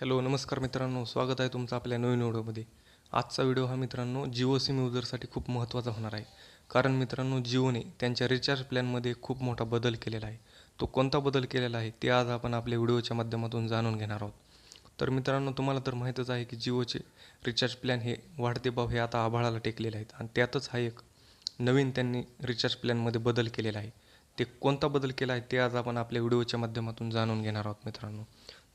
Hello नमस्कार मित्रांनो. स्वागत आहे तुमचं आपल्या नवीन व्हिडिओमध्ये. आजचा व्हिडिओ हा मित्रांनो जिओ सिम युजरसाठी खूप महत्त्वाचा होणार आहे. कारण मित्रांनो जिओने त्यांच्या रिचार्ज प्लॅनमध्ये खूप मोठा बदल केलेला आहे. तो कोणता बदल केलेला आहे ते आज आपण आपल्या व्हिडिओच्या माध्यमातून जाणून घेणार आहोत. तर मित्रांनो तुम्हाला तर माहीतच आहे की जिओचे रिचार्ज प्लॅन हे वाढते भाव हे आता आभाळाला टेकलेले आहेत. आणि त्यातच हा एक नवीन त्यांनी रिचार्ज प्लॅनमध्ये बदल केलेला आहे. ते कोणता बदल केला आहे ते आज आपण आपल्या व्हिडिओच्या माध्यमातून जाणून घेणार आहोत मित्रांनो.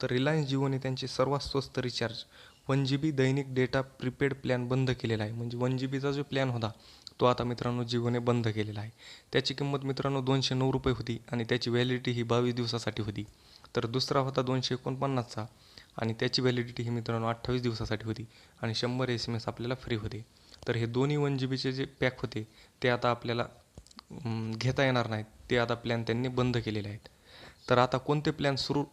तर रिलायन्स जिओने त्यांचे सर्वात स्वस्त रिचार्ज वन जी बी दैनिक डेटा प्रीपेड प्लॅन बंद केलेला आहे. म्हणजे वन जी बीचा जो प्लॅन होता तो आता मित्रांनो जिओने बंद केलेला आहे. त्याची किंमत मित्रांनो दोनशे नऊ रुपये होती आणि त्याची व्हॅलिडिटी ही बावीस दिवसासाठी होती. तर दुसरा होता दोनशे एकोणपन्नासचा आणि त्याची व्हॅलिडिटी ही मित्रांनो अठ्ठावीस दिवसासाठी होती आणि शंभर एस एम एस आपल्याला फ्री होते. तर हे दोन्ही वन जी बीचे जे पॅक होते ते आता आपल्याला घेता येणार नाहीत. ते आता प्लॅन त्यांनी बंद केलेले आहेत. तर आता कोणते प्लॅन सुरू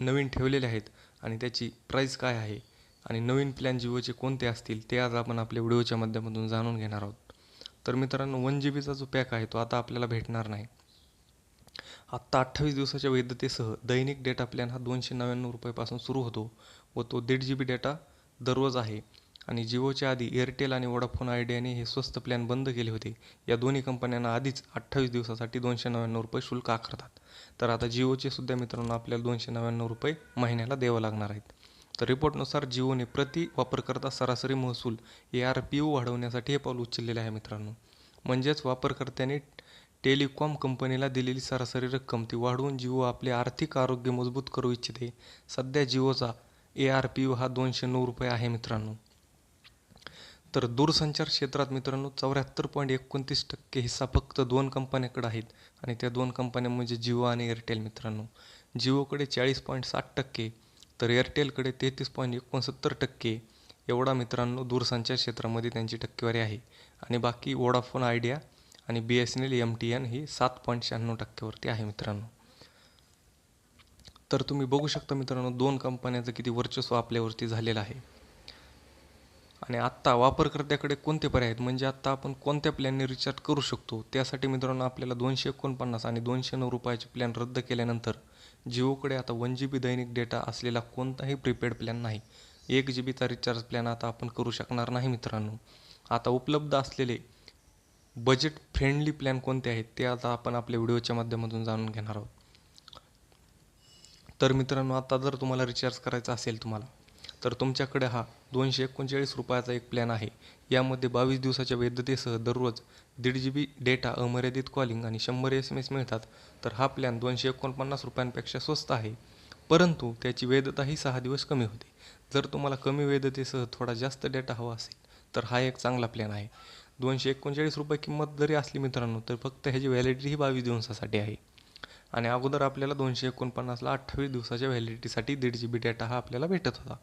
नवीन ठेवलेले आहेत आणि त्याची प्राईस काय आहे आणि नवीन प्लॅन जिओचे कोणते असतील ते आज आपण आपल्या व्हिडिओच्या माध्यमातून जाणून घेणार आहोत. तर मित्रांनो वन जी बीचा जो पॅक आहे तो आता आपल्याला भेटणार नाही. आत्ता अठ्ठावीस दिवसाच्या वैधतेसह दैनिक डेटा प्लॅन हा दोनशे नव्याण्णव रुपयापासून सुरू होतो व तो दीड जी बी डेटा दररोज आहे. आणि जिओच्या आधी एअरटेल आणि वोडाफोन आयडियाने हे स्वस्त प्लॅन बंद केले होते. या दोन्ही कंपन्यांना आधीच अठ्ठावीस दिवसासाठी दोनशे नव्याण्णव रुपये शुल्क आकारतात. तर आता जिओचे सुद्धा मित्रांनो आपल्याला दोनशे नव्याण्णव रुपये महिन्याला द्यावं लागणार आहेत. तर रिपोर्टनुसार जिओने प्रति वापरकर्ता सरासरी महसूल ए आर पी यू वाढवण्यासाठी हे पाऊल उचललेले आहे मित्रांनो. म्हणजेच वापरकर्त्याने टेलिकॉम कंपनीला दिलेली सरासरी रक्कम ती वाढवून जिओ आपले आर्थिक आरोग्य मजबूत करू इच्छिते. सध्या जिओचा ए आर पी यू हा दोनशे नऊ रुपये आहे मित्रांनो. तर दूरसंचार क्षेत्रात मित्रांनो चौऱ्याहत्तर पॉईंट एकोणतीस टक्के हिस्सा फक्त दोन कंपन्याकडे आहेत. आणि त्या दोन कंपन्या म्हणजे जिओ आणि एअरटेल मित्रांनो. जिओकडे चाळीस पॉईंट साठ टक्के तर एअरटेलकडे तेहतीस पॉईंट एकोणसत्तर टक्के. एवढा मित्रांनो दूरसंचार क्षेत्रामध्ये त्यांची टक्केवारी आहे. आणि बाकी वोडाफोन आयडिया आणि B S N L M T N L सात पॉईंट शहाण्णव टक्क्यावरती आहे मित्रांनो. तर तुम्ही बघू शकता मित्रांनो दोन कंपन्यांचं किती वर्चस्व आपल्यावरती झालेलं आहे. आणि आत्ता वापरकर्त्याकडे कोणते पर्याय आहेत? म्हणजे आत्ता आपण कोणत्या प्लॅनने रिचार्ज करू शकतो? त्यासाठी मित्रांनो आपल्याला दोनशे एकोणपन्नास आणि दोनशे नऊ रुपयाचे प्लॅन रद्द केल्यानंतर जिओकडे आता वन जी बी दैनिक डेटा असलेला कोणताही प्रीपेड प्लॅन नाही. एक जी बीचा रिचार्ज प्लॅन आता आपण करू शकणार नाही मित्रांनो. आता उपलब्ध असलेले बजेट फ्रेंडली प्लॅन कोणते आहेत? ते आता आपण आपल्या व्हिडिओच्या माध्यमातून जाणून घेणार आहोत. तर मित्रांनो आता जर तुम्हाला रिचार्ज करायचा असेल तुम्हाला तर तुमच्याकडे हा दोनशे एकोणचाळीस रुपयाचा एक प्लॅन आहे. यामध्ये बावीस दिवसाच्या वैधतेसह दररोज दीड जी बी डेटा अमर्यादित कॉलिंग आणि शंभर एस एम एस मिळतात. तर हा प्लॅन दोनशे एकोणपन्नास रुपयांपेक्षा स्वस्त आहे. परंतु त्याची वैधता ही सहा दिवस कमी होते. जर तुम्हाला कमी वैधतेसह थोडा जास्त डेटा हवा असेल तर हा एक चांगला प्लॅन आहे. दोनशे एकोणचाळीस रुपये किंमत जरी असली मित्रांनो तर फक्त ह्याची व्हॅलिडिटी ही बावीस दिवसासाठी आहे. आणि अगोदर आपल्याला दोनशे एकोणपन्नासला अठ्ठावीस दिवसाच्या व्हॅलिडिटीसाठी दीड जी बी डेटा हा आपल्याला भेटत होता.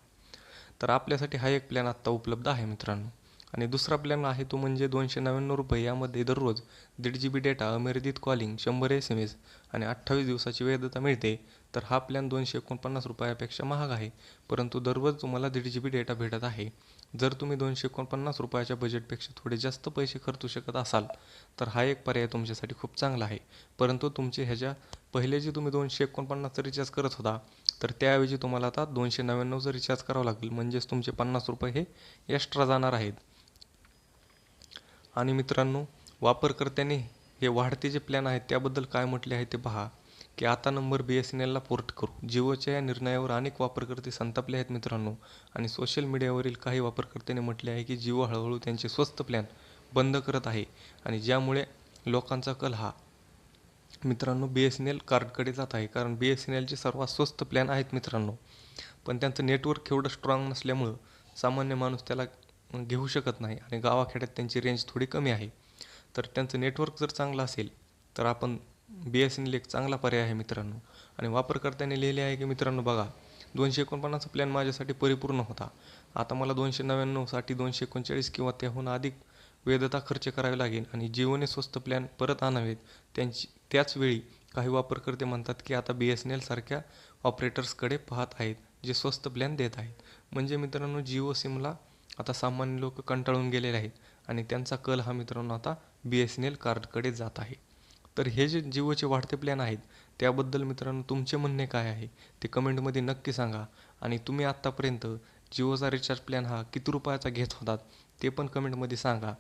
तर आपल्यासाठी हा एक प्लॅन आत्ता उपलब्ध आहे मित्रांनो. आणि दुसरा प्लॅन आहे तो म्हणजे दोनशे नव्याण्णव रुपये यामध्ये दररोज दीड जी बी डेटा अमर्यादित कॉलिंग शंभर एस एम एस आणि अठ्ठावीस दिवसाची वैधता मिळते. तर हा प्लॅन दोनशे एकोणपन्नास रुपयापेक्षा महाग आहे. परंतु दररोज तुम्हाला दीड जी बी डेटा भेटत आहे. जर तुम्ही दोनशे एकोणपन्नास रुपयाच्या बजेटपेक्षा थोडे जास्त पैसे खर्चू शकत असाल तर हा एक पर्याय तुमच्यासाठी खूप चांगला आहे. परंतु तुमचे ह्याच्या पहिले जे तुम्ही दोनशे एकोणपन्नासचा रिचार्ज करत होता तर त्याऐवजी तुम्हाला आता दोनशे नव्याण्णवचं रिचार्ज करावं लागेल. म्हणजेच तुमचे पन्नास रुपये हे एक्स्ट्रा जाणार आहेत. आणि मित्रांनो वापरकर्त्याने हे वाढते जे प्लॅन आहेत त्याबद्दल काय म्हटले आहे ते पहा. की आता नंबर बी एस एन एलला पोर्ट करू. जिओच्या या निर्णयावर अनेक वापरकर्ते संतापले आहेत मित्रांनो. आणि सोशल मीडियावरील काही वापरकर्त्यांनी म्हटले आहे की जिओ हळूहळू त्यांचे स्वस्त प्लॅन बंद करत आहे. आणि ज्यामुळे लोकांचा कल हा मित्रांनो बी एस एन एल कार्डकडे जात आहे. कारण बी एस एन एलचे सर्वात स्वस्त प्लॅन आहेत मित्रांनो. पण त्यांचं नेटवर्क एवढं स्ट्रॉंग नसल्यामुळं सामान्य माणूस त्याला घेऊ शकत नाही आणि गावाखेड्यात त्यांची रेंज थोडी कमी आहे. तर त्यांचं नेटवर्क जर चांगलं असेल तर आपण बी एस एन एल एक चांगला पर्याय आहे मित्रांनो. आणि वापरकर्त्याने लिहिले आहे की मित्रांनो बघा दोनशे एकोणपन्नासचा प्लॅन माझ्यासाठी परिपूर्ण होता. आता मला दोनशे नव्याण्णवसाठी दोनशे एकोणचाळीस किंवा त्याहून अधिक वैधता खर्च करावे लागेल आणि जिओने स्वस्त प्लॅन परत आणावेत. त्यांची त्याचवेळी काही वापरकर्ते म्हणतात की आता बी एस एन एलसारख्या ऑपरेटर्सकडे पाहत आहेत जे स्वस्त प्लॅन देत आहेत. म्हणजे मित्रांनो जिओ सिमला आता सामान्य लोक कंटाळून गेलेले आहेत आणि त्यांचा कल हा मित्रांनो आता बी एस एन एल कार्डकडे जात आहे. तर हे जे जिओचे वाढते प्लॅन आहेत त्याबद्दल मित्रांनो तुमचे म्हणणे काय आहे ते कमेंटमध्ये नक्की सांगा. आणि तुम्ही आत्तापर्यंत जिओचा रिचार्ज प्लॅन हा किती रुपयाचा घेत होतात ते पण कमेंटमध्ये सांगा.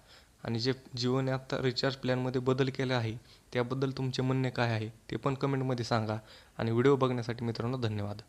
आणि जे जिओने आत्ता रिचार्ज प्लॅनमध्ये बदल केला आहे त्याबद्दल तुमचे म्हणणे काय आहे ते पण कमेंटमध्ये सांगा. आणि व्हिडिओ बघण्यासाठी मित्रांनो धन्यवाद.